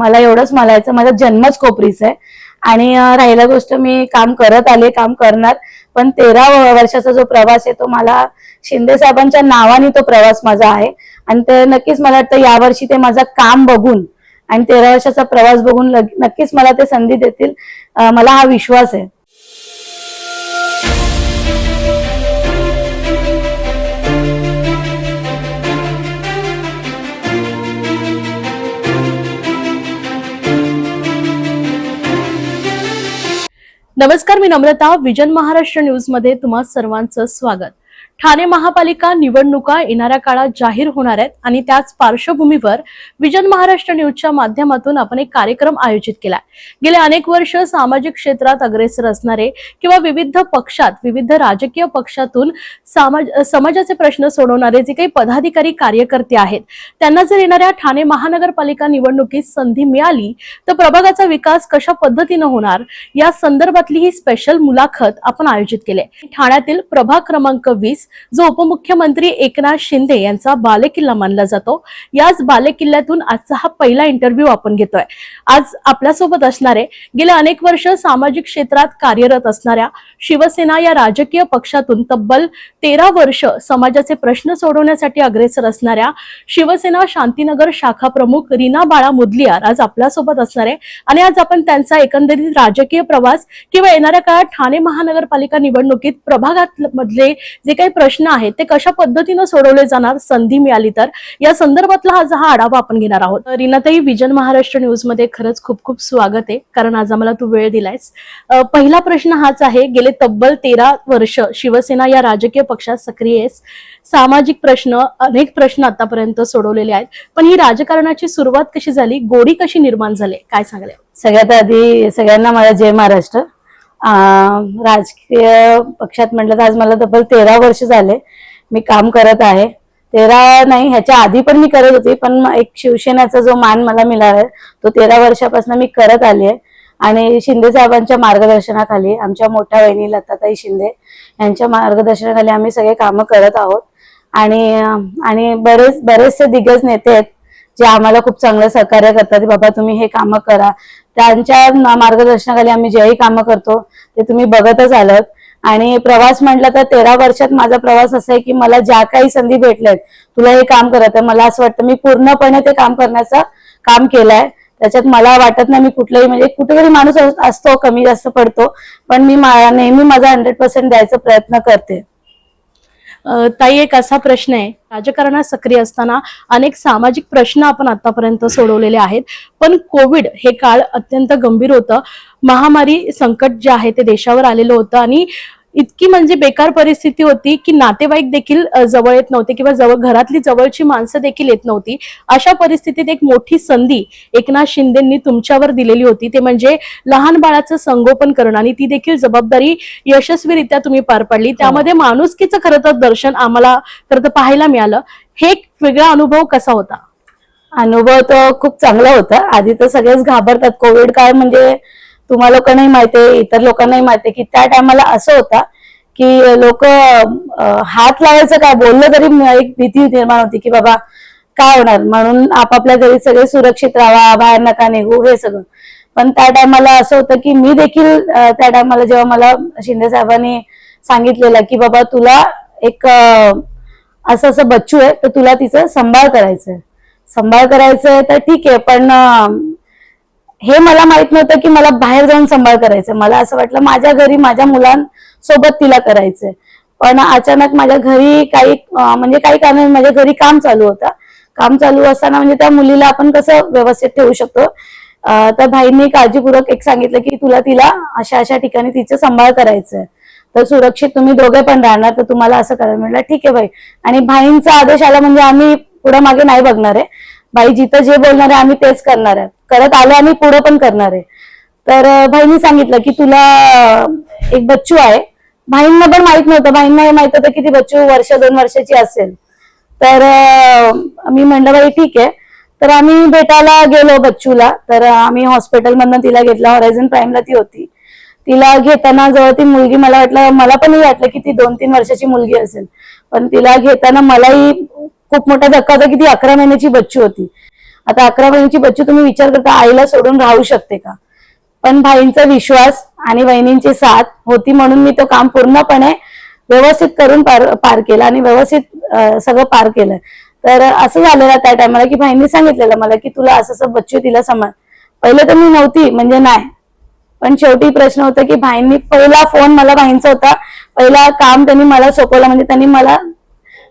मला एवढंच म्हणायचं माझा जन्मच कोपरीचा आहे. आणि राहिला गोष्ट मी काम करत आले काम करणार. पण तेरा वर्षाचा जो प्रवास आहे तो मला शिंदे साहेबांच्या नावाने तो प्रवास माझा आहे. आणि ते नक्कीच मला वाटतं यावर्षी ते माझं काम बघून आणि तेरा वर्षाचा प्रवास बघून नक्कीच मला ते संधी देतील. मला हा विश्वास आहे. नमस्कार मी नम्रता विजन महाराष्ट्र न्यूजमध्ये तुम्हा सर्वांचं स्वागत. ठाणे महापालिका निवडणुका येणाऱ्या काळात जाहीर होणार आहेत आणि त्याच पार्श्वभूमीवर विजन महाराष्ट्र न्यूजच्या माध्यमातून आपण एक कार्यक्रम आयोजित केला गेले अनेक वर्ष सामाजिक क्षेत्रात अग्रेसर असणारे किंवा विविध पक्षात विविध राजकीय पक्षातून समाज समाजाचे प्रश्न सोडवणारे जे काही पदाधिकारी कार्यकर्ते आहेत त्यांना जर येणाऱ्या ठाणे महानगरपालिका निवडणुकीत संधी मिळाली तर प्रभागाचा विकास कशा पद्धतीनं होणार या संदर्भातली ही स्पेशल मुलाखत आपण आयोजित केली ठाण्यातील प्रभाग क्रमांक वीस जो उपमुख्यमंत्री एकनाथ शिंदे यांचा बालेकिल्ला मानला जातो. याच बालेकिल्ल्यातून आजचा हा पहिला इंटरव्ह्यू आपण घेतोय. आज आपल्यासोबत असणारे गेल्या अनेक वर्ष सामाजिक क्षेत्रात कार्यरत असणाऱ्या शिवसेना या राजकीय पक्षातून तब्बल तेरा वर्ष समाजाचे प्रश्न सोडवण्यासाठी अग्रेसर असणाऱ्या शिवसेना शांतीनगर शाखा प्रमुख रीना बाळा मुदलियार आज आपल्यासोबत असणार आहे आणि आज आपण त्यांचा एकंदरीत राजकीय प्रवास किंवा येणाऱ्या काळात ठाणे महानगरपालिका निवडणुकीत प्रभागात मधले जे काही प्रश्न आहेत ते कशा पद्धतीनं सोडवले जाणार संधी मिळाली तर? या संदर्भातला आज हा आढावा आपण घेणार आहोत. रिनाताई विजन महाराष्ट्र न्यूजमध्ये खरंच खूप खूप स्वागत आहे कारण आज आम्हाला तू वेळ दिलायस. पहिला प्रश्न हाच आहे गेले तब्बल तेरा वर्ष शिवसेना या राजकीय पक्षात सक्रिय आहेस. सामाजिक प्रश्न अनेक प्रश्न आतापर्यंत सोडवलेले आहेत. पण ही राजकारणाची सुरुवात कशी झाली? गोडी कशी निर्माण झाली? काय सांगले सगळ्यात आधी सगळ्यांना मला जय महाराष्ट्र. राजकीय पक्षात म्हटलं तर आज मला तब्बल तेरा वर्ष झाले. मी काम करत आहे. तेरा नाही ह्याच्या आधी पण मी करत होती पण एक शिवसेनेचा जो मान मला मिळाला तो तेरा वर्षापासून मी करत आली आहे. आणि शिंदे साहेबांच्या मार्गदर्शनाखाली आमच्या मोठ्या वहिनी लताताई शिंदे यांच्या मार्गदर्शनाखाली आम्ही सगळे कामं करत आहोत. आणि आणि बरेच बरेचसे दिग्गज नेते आहेत जे आम्हाला खूप चांगलं सहकार्य करतात बाबा तुम्ही हे कामं करा. त्यांच्या मार्गदर्शनाखाली आम्ही जेही कामं करतो ते तुम्ही बघतच आलात. आणि प्रवास म्हटलं तर तेरा वर्षात माझा प्रवास असा आहे की मला ज्या काही संधी भेटल्यात तुला हे काम करत आहे. मला असं वाटतं मी पूर्णपणे ते काम करण्याचं काम केलंय. त्याच्यात मला वाटत नाही मी कुठलंही म्हणजे कुठेतरी माणूस असतो कमी जास्त पडतो. पण मी नेहमी माझा हंड्रेड पर्सेंट द्यायचा प्रयत्न करते. ताई एक असा प्रश्न आहे. राजकारणात सक्रिय असताना अनेक सामाजिक प्रश्न आपण आतापर्यंत सोडवलेले आहेत. पण कोविड हे काळ अत्यंत गंभीर होतं. महामारी संकट जे आहे ते देशावर आलेलं होतं आणि इतकी म्हणजे बेकार परिस्थिती होती की नातेवाईक देखील जवळ येत नव्हते किंवा जवळ घरातली जवळची माणसं देखील येत नव्हती. अशा परिस्थितीत एक मोठी संधी एकनाथ शिंदेंनी तुमच्यावर दिलेली होती. ते म्हणजे लहान बाळाचं संगोपन करणं आणि ती देखील जबाबदारी यशस्वीरित्या तुम्ही पार पाडली. त्यामध्ये माणुसकीचं खरं तर दर्शन आम्हाला खरं तर पाहायला मिळालं. हे एक वेगळा अनुभव कसा होता? अनुभव तर खूप चांगला होता. आधी तर सगळेच घाबरतात. कोविड काळ म्हणजे तुम्हा लोकांनाही माहिती आहे इतर लोकांनाही माहिती आहे की त्या टायमाला असं होता की लोक हात लावायचं काय? बोललं तरी एक भीती निर्माण होती की बाबा काय होणार? म्हणून आपापल्या घरी सगळे सुरक्षित राहा बाहेर नका निघू हे सगळं. पण त्या टायमाला असं होतं की मी देखील त्या टायमाला जेव्हा मला शिंदे साहेबांनी सांगितलेलं की बाबा तुला एक असं असं बच्चू आहे तर तुला तिचं सांभाळ करायचंय. सांभाळ करायचंय तर ठीक आहे पण हे मला माहीत नव्हतं की मला बाहेर जाऊन सांभाळ करायचं मला असं वाटलं माझ्या घरी माझ्या मुलांसोबत तिला करायचंय. पण अचानक माझ्या घरी काही म्हणजे काही कारण माझ्या घरी काम चालू होतं. काम चालू असताना म्हणजे त्या मुलीला आपण कसं व्यवस्थित ठेवू शकतो? तर भाईंनी काळजीपूर्वक एक सांगितलं की तुला तिला अशा अशा ठिकाणी तिचं सांभाळ करायचंय. तर सुरक्षित तुम्ही दोघे पण राहणार तर तुम्हाला असं करायला म्हटलं ठीक आहे भाई आणि भाईंचा आदेश आला म्हणजे आम्ही पुढे मागे नाही बघणार. आहे बाई जिथं जे बोलणार आहे आम्ही तेच करणार आहे. करत आलो आम्ही पुढे पण करणार आहे. तर भाईनी सांगितलं की तुला एक बच्चू आहे. भाईंना पण माहीत नव्हतं. भाईंना हे माहीत होतं की ती बच्चू वर्ष दोन वर्षाची असेल. तर मी म्हणलं बाई ठीक आहे. तर आम्ही भेटायला गेलो बच्चूला. तर आम्ही हॉस्पिटलमधनं तिला घेतला. हॉरायझन प्राईमला ती होती. तिला घेताना जवळ ती मुलगी मला वाटलं मला पण हे वाटलं की ती दोन तीन वर्षाची मुलगी असेल. पण तिला घेताना मलाही खूप मोठा धक्का होता की ती अकरा महिन्याची बच्चू होती. आता अकरा बहिणीची बच्चू तुम्ही विचार करता आईला सोडून राहू शकते का? पण भाईंचा विश्वास आणि बहिणींची साथ होती म्हणून मी तो काम पूर्णपणे व्यवस्थित करून पार पार केला आणि व्यवस्थित सगळं पार केलं. तर असं झालेलं त्या टायमाला की भाईंनी सांगितलेलं मला की तुला असं असं बच्चू तिला समज पहिले तर मी नव्हती म्हणजे नाही. पण शेवटी प्रश्न होता की भाईंनी पहिला फोन मला भाईंचा होता पहिला काम त्यांनी मला सोपवलं म्हणजे त्यांनी मला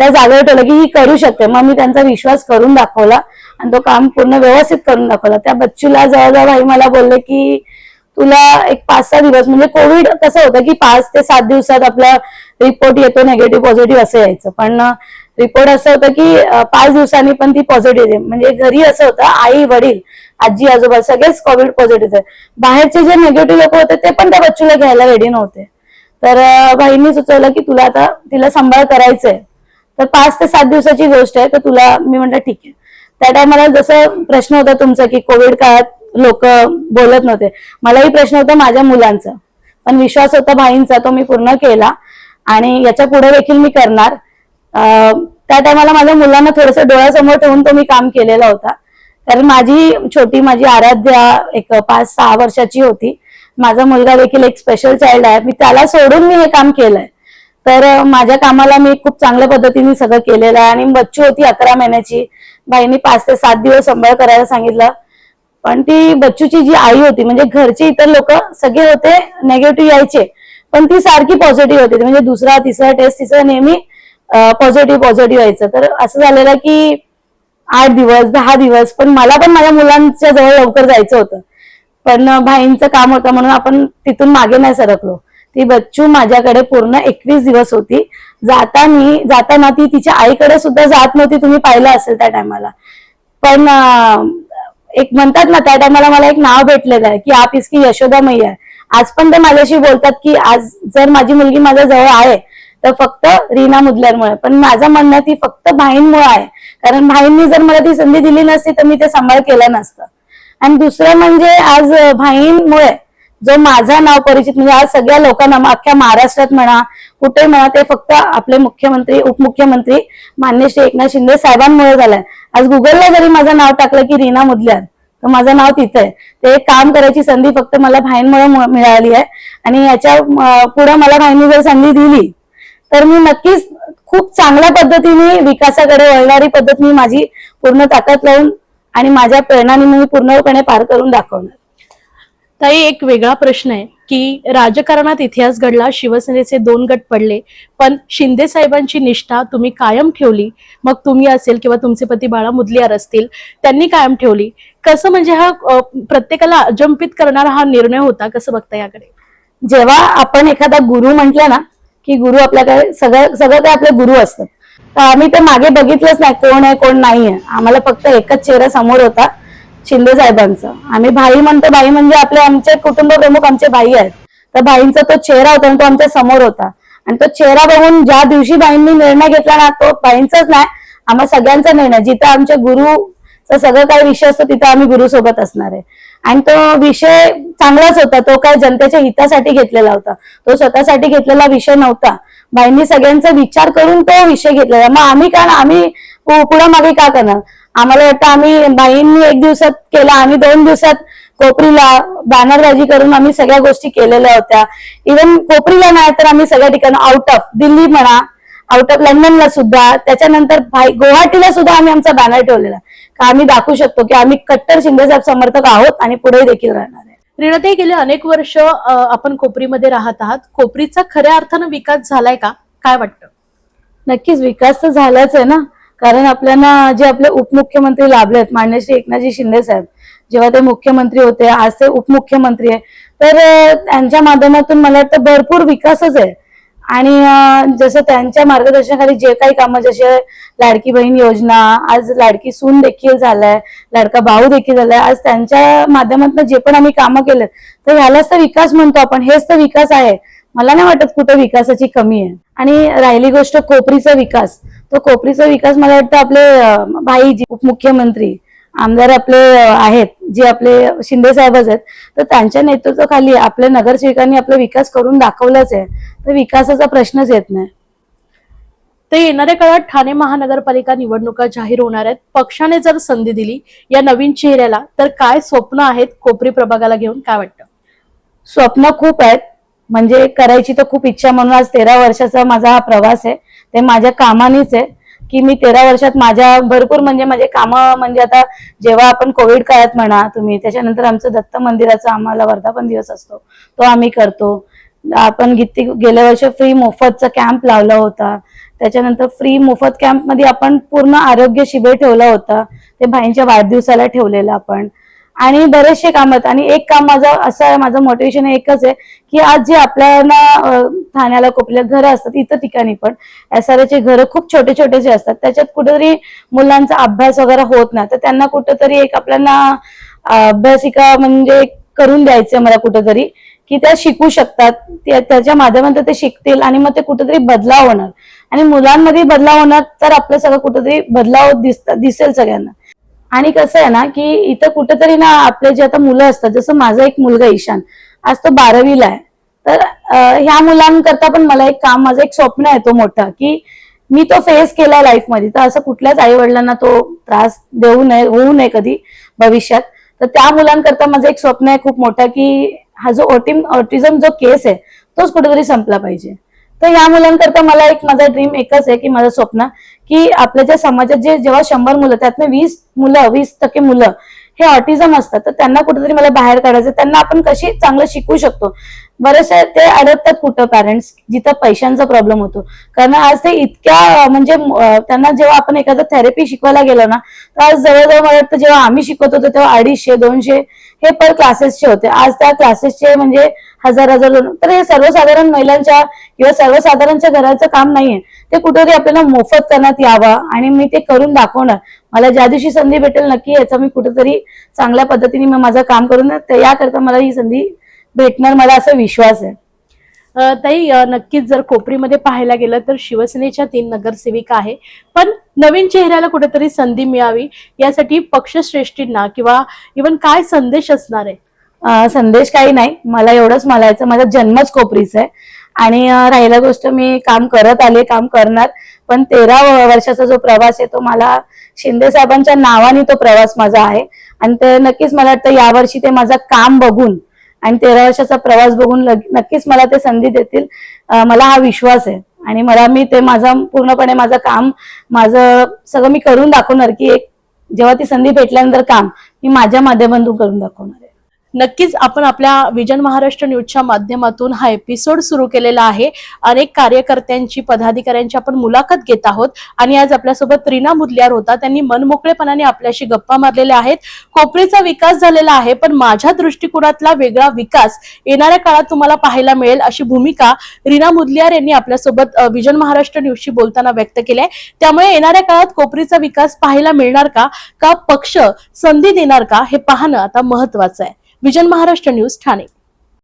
त्या जागेवर ठेवलं की ही करू शकते. मग मी त्यांचा विश्वास करून दाखवला आणि तो काम पूर्ण व्यवस्थित करून दाखवला. त्या बच्चूला जवळजवळ भाई मला बोलले की तुला एक पाच सहा दिवस म्हणजे कोविड कसं होतं की पाच ते सात दिवसात आपला रिपोर्ट येतो नेगेटिव्ह पॉझिटिव्ह असं यायचं. पण रिपोर्ट असं होतं की पाच दिवसांनी पण ती पॉझिटिव्ह म्हणजे घरी असं होतं आई वडील आजी आजोबा सगळेच कोविड पॉझिटिव्ह आहे बाहेरचे जे निगेटिव्ह लोक होते ते पण त्या बच्चूला घ्यायला रेडी नव्हते. तर बाईंनी सुचवलं की तुला आता तिला सांभाळ करायचंय. तर पाच ते सात दिवसाची गोष्ट आहे तर तुला मी म्हटलं ठीक आहे. त्या टायमाला जसं प्रश्न होता तुमचा की कोविड काळात लोक बोलत नव्हते मलाही प्रश्न होता माझ्या मुलांचा. पण विश्वास होता भाईंचा तो मी पूर्ण केला. आणि याच्यापुढे देखील मी करणार. त्या टायमाला माझ्या मुलांना थोडंसं डोळ्यासमोर ठेवून तो मी काम केलेला होता. कारण माझी छोटी माझी आराध्या एक पाच सहा वर्षाची होती. माझा मुलगा देखील एक स्पेशल चाइल्ड आहे. मी त्याला सोडून मी हे काम केलंय. तर माझ्या कामाला मी खूप चांगल्या पद्धतीने सगळं केलेलं आहे. आणि बच्चू होती अकरा महिन्याची. बाईनी पाच ते सात दिवस सांभाळ करायला सांगितलं. पण ती बच्चूची जी आई होती म्हणजे घरचे इतर लोक सगळे होते नेगेटिव्ह यायचे. पण ती सारखी पॉझिटिव्ह होती. म्हणजे दुसरा तिसरा टेस्ट तिसरा नेहमी पॉझिटिव्ह पॉझिटिव्ह यायचं. तर असं झालेलं की आठ दिवस दहा दिवस पण मला पण माझ्या मुलांच्या जवळ लवकर जायचं होतं. पण भाईंचं काम होतं म्हणून आपण तिथून मागे नाही सरकलो. ती बच्चू माझ्याकडे पूर्ण एकवीस दिवस होती. जातानी जाताना ती तिच्या आईकडे सुद्धा जात नव्हती तुम्ही पाहिलं असेल त्या टायमाला पण एक म्हणतात ना त्या टायमाला मला एक नाव भेटलेलं आहे की आप इसकी यशोदा मैया आहे आज पण ते माझ्याशी बोलतात की आज जर माझी मुलगी माझ्या जवळ आहे तर फक्त रीना मुदल्यांमुळे पण माझं म्हणणं ती फक्त भाईंमुळे आहे. कारण भाईंनी जर मला ती संधी दिली नसती तर मी ते सांभाळ केलं नसतं. आणि दुसरं म्हणजे आज भाईंमुळे जो माझा नाव परिचित म्हणजे आज सगळ्या लोकांना अख्ख्या महाराष्ट्रात म्हणा कुठे म्हणा ते फक्त आपले मुख्यमंत्री उपमुख्यमंत्री मान्य श्री एकनाथ शिंदे साहेबांमुळे झालाय. आज गुगलला जरी माझं नाव टाकलं की रीना मुदल्यान तर माझं नाव तिथं आहे. ते काम करायची संधी फक्त मला भाईंमुळे मिळाली आहे. आणि याच्यापुढे मला भाईंनी जर संधी दिली तर मी नक्कीच खूप चांगल्या पद्धतीने विकासाकडे वळणारी पद्धत मी माझी पूर्ण ताकद लावून आणि माझ्या प्रेरणाने मी पूर्णपणे पार करून दाखवणार. ताई एक वेगळा प्रश्न आहे की राजकारणात इतिहास घडला शिवसेनेचे दोन गट पडले पण शिंदे साहेबांची निष्ठा तुम्ही कायम ठेवली मग तुम्ही असेल किंवा तुमचे पती बाळा मुदलियार असतील त्यांनी कायम ठेवली. कसं म्हणजे हा प्रत्येकाला अजंपित करणारा हा निर्णय होता कसं बघता याकडे? जेव्हा आपण एखादा गुरु म्हटलं ना की गुरु आपल्याकडे सगळं सगळं काही आपले गुरु असतात. तर आम्ही ते मागे बघितलंच नाही कोण आहे कोण नाही आहे आम्हाला फक्त एकच चेहरा समोर होता शिंदे साहेबांचा. आम्ही भाई म्हणतो भाई म्हणजे आपले आमचे कुटुंब प्रमुख आमचे भाई आहेत. तर भाईंचा तो चेहरा होता आणि तो आमच्यासमोर होता. आणि तो चेहरा बघून ज्या दिवशी बाईंनी निर्णय घेतला ना तो बाईंचाच नाही आम्हा सगळ्यांचा निर्णय. जिथं आमच्या गुरुचा सगळं काही विषय असतो तिथं आम्ही गुरु सोबत असणार आहे. आणि तो विषय चांगलाच होता. तो काय जनतेच्या हितासाठी घेतलेला होता. तो स्वतःसाठी घेतलेला विषय नव्हता. बाईंनी सगळ्यांचा विचार करून तो विषय घेतलेला. मग आम्ही का आम्ही पुढे मागे का करणार? आम्हाला वाटतं आम्ही बाईंनी एक दिवसात केला आम्ही दोन दिवसात कोपरीला बॅनरबाजी करून आम्ही सगळ्या गोष्टी केलेल्या होत्या. इव्हन कोपरीला नाही तर आम्ही सगळ्या ठिकाणी आउट ऑफ दिल्ली म्हणा आउट ऑफ लंडनला सुद्धा त्याच्यानंतर भाई गुवाहाटीला सुद्धा आम्ही आमचा बॅनर ठेवलेला. का आम्ही दाखवू शकतो की आम्ही कट्टर शिंदेसाहेब समर्थक आहोत आणि पुढे देखील राहणार आहे. रीणाताई गेले अनेक वर्ष आपण कोपरीमध्ये राहत आहात. कोपरीचा खऱ्या अर्थानं विकास झालाय का? काय वाटतं? नक्कीच विकास तर झालाच आहे ना. कारण आपल्याला जे आपले उपमुख्यमंत्री लाभलेत मान्य श्री एकनाथजी शिंदे साहेब जेव्हा ते मुख्यमंत्री होते आज ते उपमुख्यमंत्री आहे. तर त्यांच्या माध्यमातून मला वाटतं भरपूर विकासच आहे. आणि जसं त्यांच्या मार्गदर्शनाखाली जे काही कामं जसे लाडकी बहीण योजना आज लाडकी सून देखील झालाय लाडका भाऊ देखील झालाय आज त्यांच्या माध्यमातून जे पण आम्ही कामं केलेत तर ह्यालाच तर विकास म्हणतो आपण हेच तर विकास आहे. मला नाही वाटत कुठे विकासाची कमी आहे. आणि राहिली गोष्ट कोपरीचा विकास. तो कोपरीचा विकास मला वाटतं आपले भाई जी उपमुख्यमंत्री आमदार आपले आहेत जे आपले शिंदे साहेबच आहेत तर त्यांच्या नेतृत्वाखाली आपल्या नगरसेवकांनी आपला विकास करून दाखवलाच आहे. तर विकासाचा प्रश्नच येत नाही. तर येणाऱ्या काळात ठाणे महानगरपालिका निवडणुका जाहीर होणार आहेत. पक्षाने जर संधी दिली या नवीन चेहऱ्याला तर काय स्वप्न आहेत कोपरी प्रभागाला घेऊन? काय वाटतं? स्वप्न खूप आहेत. म्हणजे करायची तर खूप इच्छा म्हणून आज तेरा वर्षाचा माझा हा प्रवास आहे. ते माझ्या कामानेच आहे. की मी तेरा वर्षात माझ्या भरपूर म्हणजे माझे काम म्हणजे आता जेव्हा आपण कोविड काळात म्हणा तुम्ही त्याच्यानंतर आमचं दत्त मंदिराचा आम्हाला वर्धापन दिवस असतो. तो आम्ही करतो. आपण किती गेल्या वर्षी फ्री मोफतचा कॅम्प लावला होता. त्याच्यानंतर फ्री मोफत कॅम्पमध्ये आपण पूर्ण आरोग्य शिबिर ठेवला होता. ते भाईंच्या वाढदिवसाला ठेवलेलं आपण. आणि बरेचसे काम आहेत. आणि एक काम माझं असं आहे माझं मोटिवेशन एकच आहे की आज जे आपल्याला ठाण्याला कोपल्या घरं असतात इतर ठिकाणी पण एस आर चे घरं खूप छोटे छोटेसे असतात त्याच्यात कुठेतरी मुलांचा अभ्यास वगैरे होत नाही. तर त्यांना कुठंतरी एक आपल्याला अभ्यासिका म्हणजे करून द्यायचं मला कुठंतरी की त्या शिकू शकतात. त्या- त्याच्या माध्यमातून ते शिकतील आणि मग ते कुठेतरी बदलाव होणार. आणि मुलांमध्ये बदलाव होणार तर आपलं सगळं कुठेतरी बदलाव दिसत दिसेल सगळ्यांना. आणि कसं आहे ना की इथं कुठंतरी ना आपले जे आता मुलं असतात जसं माझा एक मुलगा ईशान आज तो बारावीला आहे. तर ह्या मुलांकरता पण मला एक काम माझं एक स्वप्न आहे तो मोठा की मी तो फेस केला लाईफमध्ये तर असं कुठल्याच आई वडिलांना तो त्रास देऊ नये होऊ नये कधी भविष्यात. तर त्या मुलांकरता माझं एक स्वप्न आहे खूप मोठा की हा जो ओटिम ऑटिझम जो केस आहे तोच कुठेतरी संपला पाहिजे. तर या मुलांकरता मला एक माझा ड्रीम एकच आहे की माझं स्वप्न की आपल्या ज्या समाजात जे जेव्हा शंभर मुलं त्यातनं वीस मुलं वीस टक्के मुलं हे ऑटिझम असतात तर त्यांना कुठेतरी मला बाहेर काढायचं त्यांना आपण कशी चांगलं शिकू शकतो? बरेचसे ते अडकतात कुठं पॅरेंट्स जिथं पैशांचा प्रॉब्लेम होतो. कारण आज ते इतक्या म्हणजे त्यांना जेव्हा आपण एखादं थेरपी शिकवायला गेलो ना तर आज जवळजवळ मला वाटतं जेव्हा आम्ही शिकवत होतो तेव्हा अडीचशे दोनशे हे पर क्लासेसचे होते. आज त्या क्लासेसचे म्हणजे हजार हजार दोन तर हे सर्वसाधारण महिलांच्या किंवा सर्वसाधारणच्या घराचं काम नाहीये. ते कुठेतरी आपल्याला मोफत करण्यात यावं आणि मी ते करून दाखवणार. मला ज्या दिवशी संधी भेटेल नक्की याचा मी कुठेतरी चांगल्या पद्धतीने मी माझं काम करून याकरता मला ही संधी भेटणार मला असा विश्वास आहे. ताई नक्कीच जर कोपरीमध्ये पाहायला गेलं तर शिवसेनेच्या तीन नगरसेविका आहे. पण नवीन चेहऱ्याला कुठेतरी संधी मिळावी यासाठी पक्षश्रेष्ठींना किंवा इवन काय संदेश असणार आहे? संदेश काही नाही. मला एवढंच म्हणायचं माझा जन्मच कोपरीचा आहे. आणि राहिल्या राहिला गोष्ट मी काम करत आले काम करणार. पण तेरा वर्षाचा जो प्रवास आहे तो मला शिंदे साहेबांच्या नावाने तो प्रवास माझा आहे. आणि ते नक्कीच मला वाटतं यावर्षी ते माझं काम बघून आणि तेरा वर्षाचा प्रवास बघून नक्कीच मला ते संधी देतील. मला हा विश्वास आहे. आणि मला मी ते माझा पूर्णपणे माझं काम माझं सगळं मी करून दाखवणार की एक जेव्हा ती संधी भेटल्यानंतर काम मी माझ्या माध्यमातून करून दाखवणार आहे. नक्कीच आपण आपल्या विजन महाराष्ट्र न्यूजच्या माध्यमातून हा एपिसोड सुरू केलेला आहे. अनेक कार्यकर्त्यांची पदाधिकाऱ्यांची आपण मुलाखत घेत आहोत. आणि आज आपल्यासोबत रीना मुदल्यार होता. त्यांनी मनमोकळेपणाने आपल्याशी गप्पा मारलेल्या आहेत. कोपरीचा विकास झालेला आहे पण माझ्या दृष्टिकोनातला वेगळा विकास येणाऱ्या काळात तुम्हाला पाहायला मिळेल अशी भूमिका रीना मुदल्यार यांनी आपल्यासोबत विजन महाराष्ट्र न्यूजशी बोलताना व्यक्त केली आहे. त्यामुळे येणाऱ्या काळात कोपरीचा विकास पाहायला मिळणार का? का पक्ष संधी देणार का? हे पाहणं आता महत्वाचं आहे. Vision Maharashtra news Thane.